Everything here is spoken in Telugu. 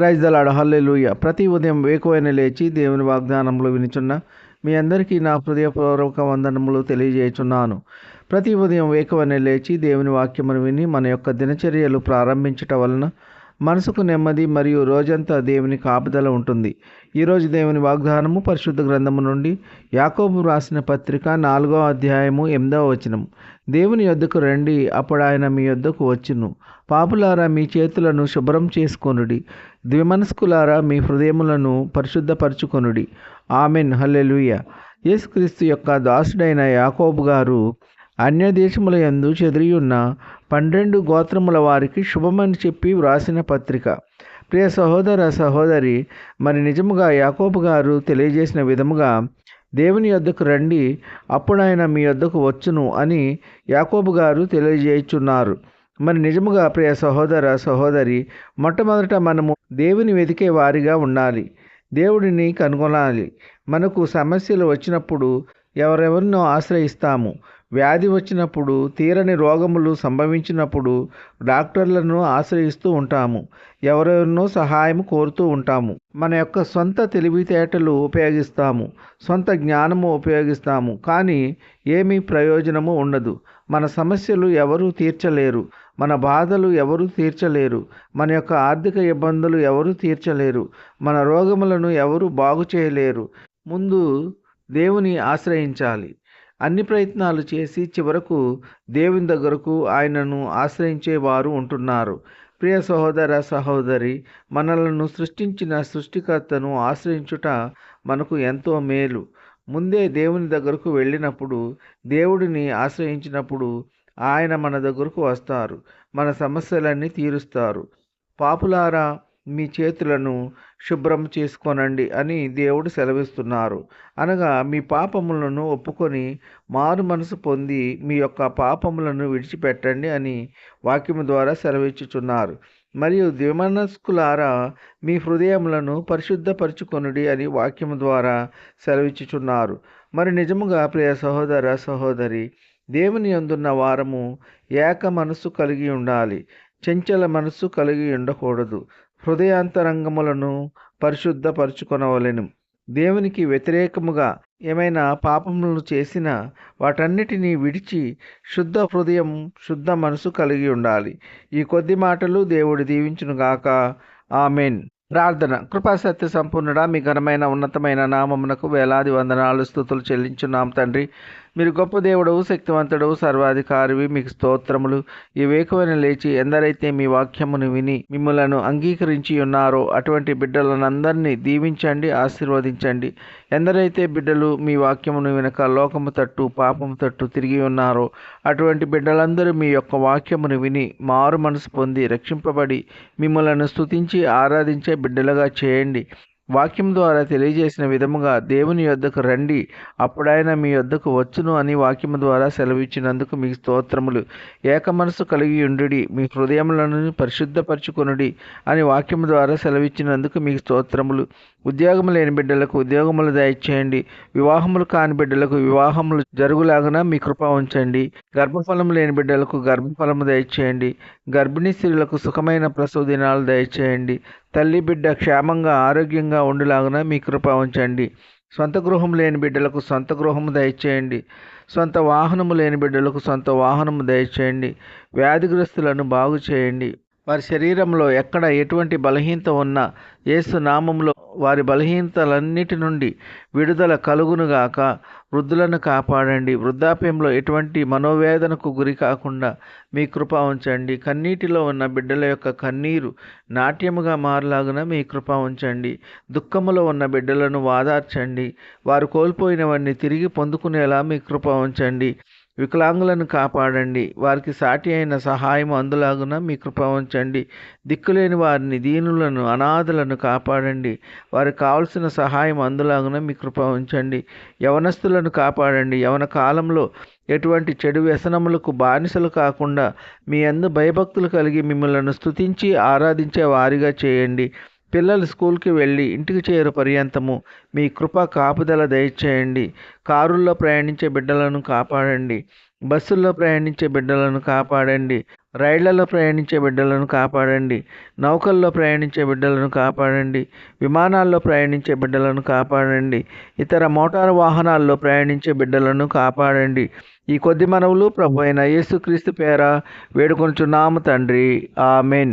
ప్రైజ్ దలాడ హల్లెలూయ. ప్రతి ఉదయం వేకువైన లేచి దేవుని వాగ్దానంలో వినిచున్న మీ అందరికీ నా హృదయపూర్వక వందనములు తెలియజేయుచున్నాను. ప్రతి ఉదయం వేకువైన లేచి దేవుని వాక్యమును విని మన యొక్క దినచర్యలు ప్రారంభించటం వలన మనసుకు నెమ్మది మరియు రోజంతా దేవుని కాపుదల ఉంటుంది. ఈరోజు దేవుని వాగ్దానము పరిశుద్ధ గ్రంథము నుండి యాకోబు రాసిన పత్రిక నాలుగో అధ్యాయము ఎనిమిదవ వచనం దేవుని యొద్దకు రండి అప్పుడు ఆయన మీ యొద్దకు వచ్చును. పాపులారా మీ చేతులను శుభ్రం చేసుకొనుడి. ద్విమనస్కులారా మీ హృదయములను పరిశుద్ధపరచుకొనుడి. ఆమెన్. హల్లెలుయ. యేసుక్రీస్తు యొక్క దాసుడైన యాకోబు గారు అన్య దేశముల యందు చెదిరియున్న పన్నెండు గోత్రముల వారికి శుభమని చెప్పి వ్రాసిన పత్రిక. ప్రియ సహోదర సహోదరి మరి నిజముగా యాకోబు గారు తెలియజేసిన విధముగా దేవుని యొద్దకు రండి అప్పుడు ఆయన మీ యొద్దకు వచ్చును అని యాకోబు గారు తెలియజేయుచున్నారు. మరి నిజముగా ప్రియ సహోదర సహోదరి మొట్టమొదట మనము దేవుని వెతికే వారిగా ఉండాలి దేవుడిని కనుగొనాలి. మనకు సమస్యలు వచ్చినప్పుడు ఎవరెవరినో ఆశ్రయిస్తాము. వ్యాధి వచ్చినప్పుడు తీరని రోగములు సంభవించినప్పుడు డాక్టర్లను ఆశ్రయిస్తూ ఉంటాము. ఎవరెవరినో సహాయం కోరుతూ ఉంటాము. మన యొక్క సొంత తెలివితేటలు ఉపయోగిస్తాము. సొంత జ్ఞానము ఉపయోగిస్తాము. కానీ ఏమీ ప్రయోజనము ఉండదు. మన సమస్యలు ఎవరూ తీర్చలేరు. మన బాధలు ఎవరు తీర్చలేరు. మన యొక్క ఆర్థిక ఇబ్బందులు ఎవరు తీర్చలేరు. మన రోగములను ఎవరు బాగు చేయలేరు. ముందు దేవుని ఆశ్రయించాలి. అన్ని ప్రయత్నాలు చేసి చివరకు దేవుని దగ్గరకు ఆయనను ఆశ్రయించే వారు ఉంటున్నారు. ప్రియ సహోదర సహోదరి మనలను సృష్టించిన సృష్టికర్తను ఆశ్రయించుట మనకు ఎంతో మేలు. ముందే దేవుని దగ్గరకు వెళ్ళినప్పుడు దేవుడిని ఆశ్రయించినప్పుడు ఆయన మన దగ్గరకు వస్తారు. మన సమస్యలన్నీ తీరుస్తారు. పాపులారా మీ చేతులను శుభ్రం చేసుకోనండి అని దేవుడు సెలవిస్తున్నారు. అనగా మీ పాపములను ఒప్పుకొని మారు మనసు పొంది మీ యొక్క పాపములను విడిచిపెట్టండి అని వాక్యము ద్వారా సెలవిచ్చుచున్నారు. మరియు ద్విమనస్కులారా మీ హృదయములను పరిశుద్ధపరచుకొనుడి అని వాక్యము ద్వారా సెలవిచ్చుచున్నారు. మరి నిజముగా ప్రియ సహోదర సహోదరి దేవుని అందున్న వారము ఏక మనస్సు కలిగి ఉండాలి. చెంచల మనస్సు కలిగి ఉండకూడదు. హృదయాంతరంగములను పరిశుద్ధపరచుకొనవలెను. దేవునికి వ్యతిరేకముగా ఏమైనా పాపములను చేసినా వాటన్నిటినీ విడిచి శుద్ధ హృదయం శుద్ధ మనసు కలిగి ఉండాలి. ఈ కొద్ది మాటలు దేవుడు దీవించునుగాక ఆమెన్. ప్రార్థన. కృపాసత్య సంపూర్ణుడా మీ ఘనమైన ఉన్నతమైన నామమునకు వేలాది వందనాలు స్థుతులు చెల్లించున్నాం తండ్రి. మీరు గొప్ప దేవుడవు శక్తివంతుడవు సర్వాధికారివి మీకు స్తోత్రములు. ఈ వేకువని లేచి ఎందరైతే మీ వాక్యమును విని మిమ్మలను అంగీకరించి ఉన్నారో అటువంటి బిడ్డలనందరినీ దీవించండి ఆశీర్వదించండి. ఎందరైతే బిడ్డలు మీ వాక్యమును వినక లోకము తట్టు పాపము తట్టు తిరిగి ఉన్నారో అటువంటి బిడ్డలందరూ మీ యొక్క వాక్యమును విని మారు మనసు పొంది రక్షింపబడి మిమ్మలను స్తుతించి ఆరాధించే బిడ్డలుగా చేయండి. వాక్యం ద్వారా తెలియజేసిన విధముగా దేవుని యొద్దకు రండి. అప్పుడైనా మీ యొద్దకు వచ్చును అని వాక్యము ద్వారా సెలవిచ్చినందుకు మీకు స్తోత్రములు. ఏక మనసు కలిగి ఉండుడి. మీ హృదయములను పరిశుద్ధపరచుకొనుడి అని వాక్యము ద్వారా సెలవిచ్చినందుకు మీకు స్తోత్రములు. ఉద్యోగం లేని బిడ్డలకు ఉద్యోగములు దయచేయండి. వివాహములు కాని బిడ్డలకు వివాహములు జరుగులాగన మీ కృప ఉంచండి. గర్భఫలము లేని బిడ్డలకు గర్భఫలము దయచేయండి. గర్భిణీ స్త్రీలకు సుఖమైన ప్రసవ దినాలు దయచేయండి. తల్లి బిడ్డ క్షేమంగా ఆరోగ్యంగా ఉండేలాగున మీ కృప ఉంచండి. సొంత గృహం లేని బిడ్డలకు సొంత గృహము దయచేయండి. సొంత వాహనము లేని బిడ్డలకు సొంత వాహనము దయచేయండి. వ్యాధిగ్రస్తులను బాగు చేయండి వారి శరీరంలో ఎక్కడ ఎటువంటి బలహీనత ఉన్నా యేసు నామంలో వారి బలహీనతలన్నిటి నుండి విడుదల కలుగునుగాక వృద్ధులను కాపాడండి. వృద్ధాప్యంలో ఎటువంటి మనోవేదనకు గురి కాకుండా మీ కృప ఉంచండి. కన్నీటిలో ఉన్న బిడ్డల యొక్క కన్నీరు నాట్యముగా మారలాగున మీ కృప ఉంచండి. దుఃఖములో ఉన్న బిడ్డలను వాదార్చండి. వారు కోల్పోయినవన్నీ తిరిగి పొందుకునేలా మీ కృప ఉంచండి. వికలాంగులను కాపాడండి. వారికి సాటి అయిన సహాయం అందులాగున మీ కృప ఉంచండి. దిక్కులేని వారిని దీనులను అనాథలను కాపాడండి. వారికి కావలసిన సహాయం అందులాగున మీ కృప ఉంచండి. యవనస్తులను కాపాడండి. యవన కాలంలో ఎటువంటి చెడు వ్యసనములకు బానిసలు కాకుండా మీ అందు భయభక్తులు కలిగి మిమ్మలను స్తుతించి ఆరాధించే వారిగా చేయండి. పిల్లలు స్కూల్కి వెళ్ళి ఇంటికి చేరు పర్యంతము మీ కృప కాపుదల దయచేయండి. కారుల్లో ప్రయాణించే బిడ్డలను కాపాడండి. బస్సుల్లో ప్రయాణించే బిడ్డలను కాపాడండి. రైళ్ళలో ప్రయాణించే బిడ్డలను కాపాడండి. నౌకల్లో ప్రయాణించే బిడ్డలను కాపాడండి. విమానాల్లో ప్రయాణించే బిడ్డలను కాపాడండి. ఇతర మోటారు వాహనాల్లో ప్రయాణించే బిడ్డలను కాపాడండి. ఈ కొద్ది మనవులు ప్రభు అయిన యేసుక్రీస్తు పేర వేడుకొనుచున్నాము తండ్రి. ఆమెన్.